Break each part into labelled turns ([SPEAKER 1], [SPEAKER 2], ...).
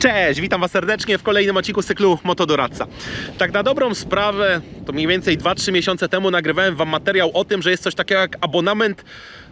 [SPEAKER 1] Cześć, witam Was serdecznie w kolejnym odcinku cyklu Motodoradca. Tak na dobrą sprawę, to mniej więcej 2-3 miesiące temu nagrywałem Wam materiał o tym, że jest coś takiego jak abonament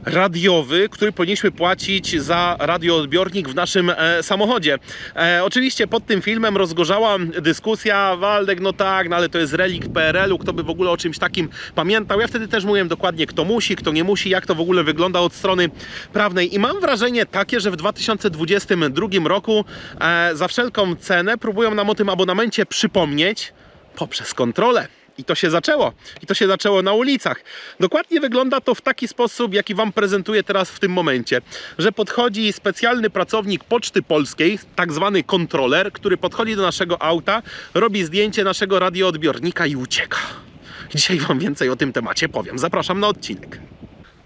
[SPEAKER 1] radiowy, który powinniśmy płacić za radioodbiornik w naszym e, samochodzie. E, oczywiście pod tym filmem rozgorzała dyskusja, Waldek, no tak, no ale to jest relikt PRL-u, kto by w ogóle o czymś takim pamiętał. Ja wtedy też mówiłem dokładnie, kto musi, kto nie musi, jak to w ogóle wygląda od strony prawnej. I mam wrażenie takie, że w 2022 roku e, za wszelką cenę próbują nam o tym abonamencie przypomnieć poprzez kontrolę. I to się zaczęło. I to się zaczęło na ulicach. Dokładnie wygląda to w taki sposób, jaki Wam prezentuję teraz w tym momencie. Że podchodzi specjalny pracownik Poczty Polskiej, tak zwany kontroler, który podchodzi do naszego auta, robi zdjęcie naszego radioodbiornika i ucieka. Dzisiaj Wam więcej o tym temacie powiem. Zapraszam na odcinek.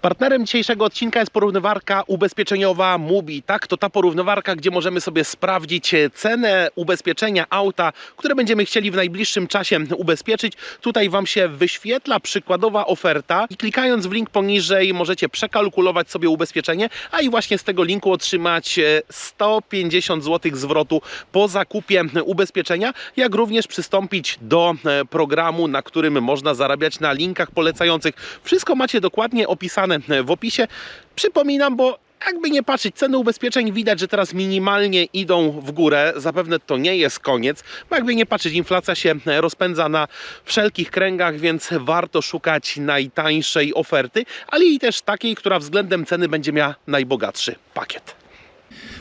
[SPEAKER 1] Partnerem dzisiejszego odcinka jest porównywarka ubezpieczeniowa Mubi. Tak, to ta porównywarka, gdzie możemy sobie sprawdzić e, cenę ubezpieczenia auta, które będziemy chcieli w najbliższym czasie ubezpieczyć. Tutaj Wam się wyświetla przykładowa oferta i klikając w link poniżej możecie przekalkulować sobie ubezpieczenie, a i właśnie z tego linku otrzymać e, 150 zł zwrotu po zakupie ubezpieczenia, jak również przystąpić do e, programu, na którym można zarabiać na linkach polecających. Wszystko macie dokładnie opisane w opisie. Przypominam, bo jakby nie patrzeć, ceny ubezpieczeń widać, że teraz minimalnie idą w górę. Zapewne to nie jest koniec, bo jakby nie patrzeć, inflacja się rozpędza na wszelkich kręgach, więc warto szukać najtańszej oferty, ale i też takiej, która względem ceny będzie miała najbogatszy pakiet.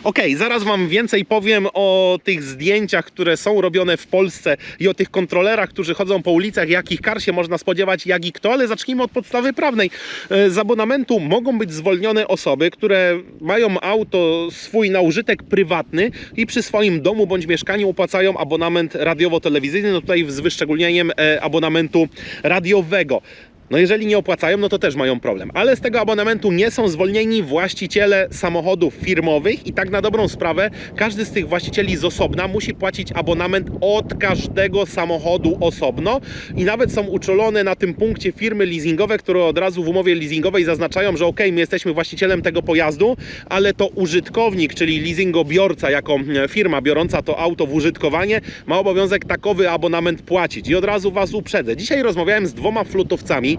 [SPEAKER 1] Okej, zaraz Wam więcej powiem o tych zdjęciach, które są robione w Polsce i o tych kontrolerach, którzy chodzą po ulicach, jakich kar się można spodziewać, jak i kto, ale zacznijmy od podstawy prawnej. E, Z abonamentu mogą być zwolnione osoby, które mają auto swój na użytek prywatny i przy swoim domu bądź mieszkaniu opłacają abonament radiowo-telewizyjny, no tutaj z wyszczególnieniem e, abonamentu radiowego. No jeżeli nie opłacają, no to też mają problem. Ale z tego abonamentu nie są zwolnieni właściciele samochodów firmowych i tak na dobrą sprawę każdy z tych właścicieli z osobna musi płacić abonament od każdego samochodu osobno i nawet są uczulone na tym punkcie firmy leasingowe, które od razu w umowie leasingowej zaznaczają, że ok, my jesteśmy właścicielem tego pojazdu, ale to użytkownik, czyli leasingobiorca jako e, firma biorąca to auto w użytkowanie ma obowiązek takowy abonament płacić. I od razu Was uprzedzę. Dzisiaj rozmawiałem z dwoma flotowcami,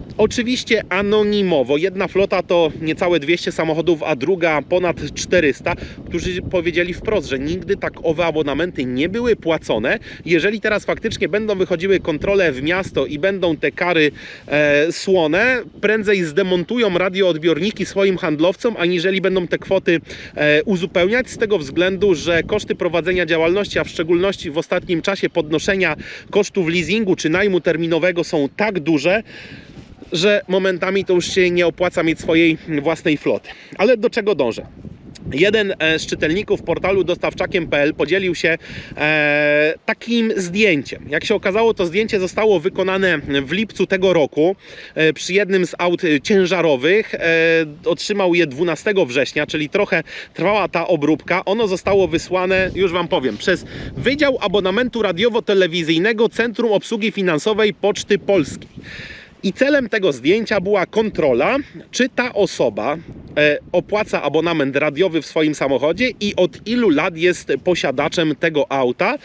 [SPEAKER 1] Oczywiście anonimowo. Jedna flota to niecałe 200 samochodów, a druga ponad 400, którzy powiedzieli wprost, że nigdy tak owe abonamenty nie były płacone. Jeżeli teraz faktycznie będą wychodziły kontrole w miasto i będą te kary e, słone, prędzej zdemontują radioodbiorniki swoim handlowcom, aniżeli będą te kwoty e, uzupełniać z tego względu, że koszty prowadzenia działalności, a w szczególności w ostatnim czasie podnoszenia kosztów leasingu czy najmu terminowego są tak duże, że momentami to już się nie opłaca mieć swojej własnej floty. Ale do czego dążę? Jeden e, z czytelników portalu dostawczakiem.pl podzielił się e, takim zdjęciem. Jak się okazało, to zdjęcie zostało wykonane w lipcu tego roku e, przy jednym z aut ciężarowych. E, otrzymał je 12 września, czyli trochę trwała ta obróbka. Ono zostało wysłane, już Wam powiem, przez Wydział Abonamentu Radiowo-Telewizyjnego Centrum Obsługi Finansowej Poczty Polskiej. I celem tego zdjęcia była kontrola, czy ta osoba e, opłaca abonament radiowy w swoim samochodzie i od ilu lat jest posiadaczem tego auta.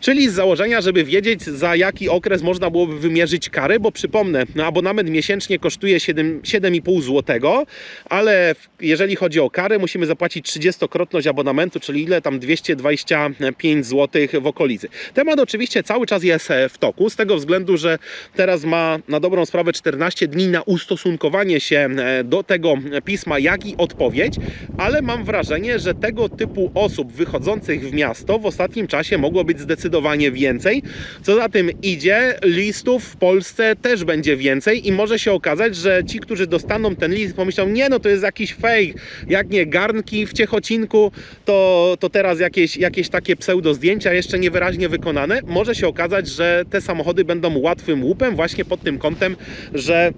[SPEAKER 1] Czyli z założenia, żeby wiedzieć za jaki okres można byłoby wymierzyć karę, bo przypomnę, no abonament miesięcznie kosztuje 7 7,5 zł, ale jeżeli chodzi o karę, musimy zapłacić 30-krotność abonamentu, czyli ile tam 225 zł w okolicy. Temat oczywiście cały czas jest e, w toku, z tego względu, że teraz ma na dobrą sprawę 14 dni na ustosunkowanie się e, do tego pisma, jak i odpowiedź, ale mam wrażenie, że tego typu osób wychodzących w miasto w ostatnim czasie mogło być zdecydowanie więcej. Co za tym idzie, listów w Polsce też będzie więcej i może się okazać, że ci, którzy dostaną ten list, pomyślą, nie no to jest jakiś fake, jak nie garnki w Ciechocinku, to, to teraz jakieś, jakieś takie pseudo zdjęcia jeszcze niewyraźnie wykonane. Może się okazać, że te samochody będą łatwym łupem właśnie pod tym kątem, że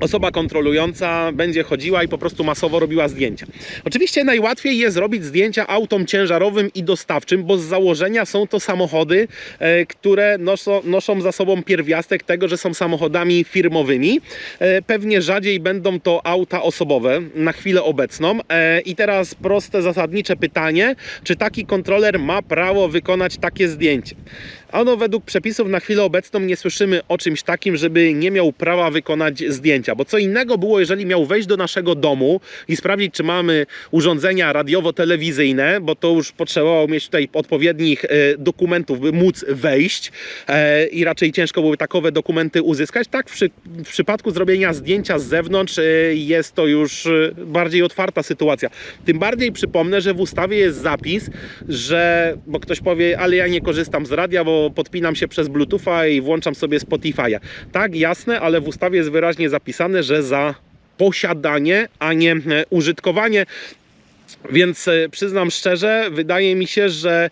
[SPEAKER 1] osoba kontrolująca będzie chodziła i po prostu masowo robiła zdjęcia. Oczywiście najłatwiej jest robić zdjęcia autom ciężarowym i dostawczym, bo z założenia są to samochody, e, które noszą, noszą za sobą pierwiastek tego, że są samochodami firmowymi. E, Pewnie rzadziej będą to auta osobowe na chwilę obecną. E, I teraz proste, zasadnicze pytanie, czy taki kontroler ma prawo wykonać takie zdjęcie? Ano według przepisów na chwilę obecną nie słyszymy o czymś takim, żeby nie miał prawa wykonać zdjęcia, bo co innego było, jeżeli miał wejść do naszego domu i sprawdzić, czy mamy urządzenia radiowo-telewizyjne, bo to już potrzebowało mieć tutaj odpowiednich e, dokumentów, by móc wejść e, i raczej ciężko byłoby takowe dokumenty uzyskać. Tak, w, przy, w przypadku zrobienia zdjęcia z zewnątrz e, jest to już bardziej otwarta sytuacja. Tym bardziej przypomnę, że w ustawie jest zapis, że, bo ktoś powie, ale ja nie korzystam z radia, bo podpinam się przez Bluetootha i włączam sobie Spotify'a. Tak, jasne, ale w ustawie jest wyraźnie zapisane, że za posiadanie, a nie e, użytkowanie. Więc e, przyznam szczerze, wydaje mi się, że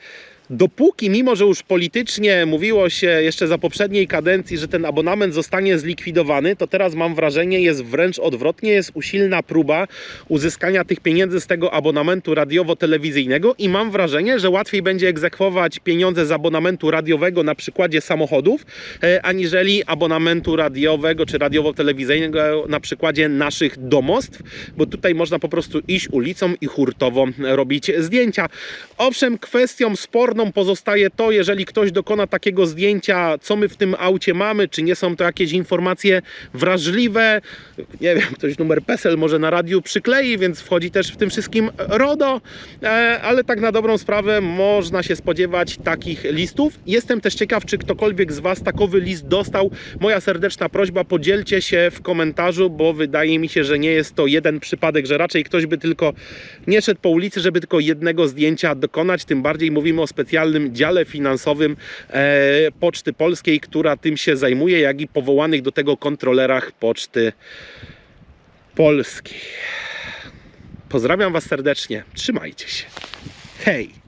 [SPEAKER 1] dopóki, mimo że już politycznie mówiło się jeszcze za poprzedniej kadencji, że ten abonament zostanie zlikwidowany, to teraz mam wrażenie, jest wręcz odwrotnie, jest usilna próba uzyskania tych pieniędzy z tego abonamentu radiowo-telewizyjnego i mam wrażenie, że łatwiej będzie egzekwować pieniądze z abonamentu radiowego na przykładzie samochodów, e, aniżeli abonamentu radiowego czy radiowo-telewizyjnego na przykładzie naszych domostw, bo tutaj można po prostu iść ulicą i hurtowo robić zdjęcia. Owszem, kwestią sporną pozostaje to, jeżeli ktoś dokona takiego zdjęcia, co my w tym aucie mamy, czy nie są to jakieś informacje wrażliwe, nie wiem, ktoś numer PESEL może na radiu przyklei, więc wchodzi też w tym wszystkim RODO, e, ale tak na dobrą sprawę można się spodziewać takich listów. Jestem też ciekaw, czy ktokolwiek z Was takowy list dostał. Moja serdeczna prośba, podzielcie się w komentarzu, bo wydaje mi się, że nie jest to jeden przypadek, że raczej ktoś by tylko nie szedł po ulicy, żeby tylko jednego zdjęcia dokonać. Tym bardziej mówimy o specjalnym dziale finansowym e, Poczty Polskiej, która tym się zajmuje, jak i powołanych do tego kontrolerach Poczty Polskiej. Pozdrawiam Was serdecznie. Trzymajcie się. Hej!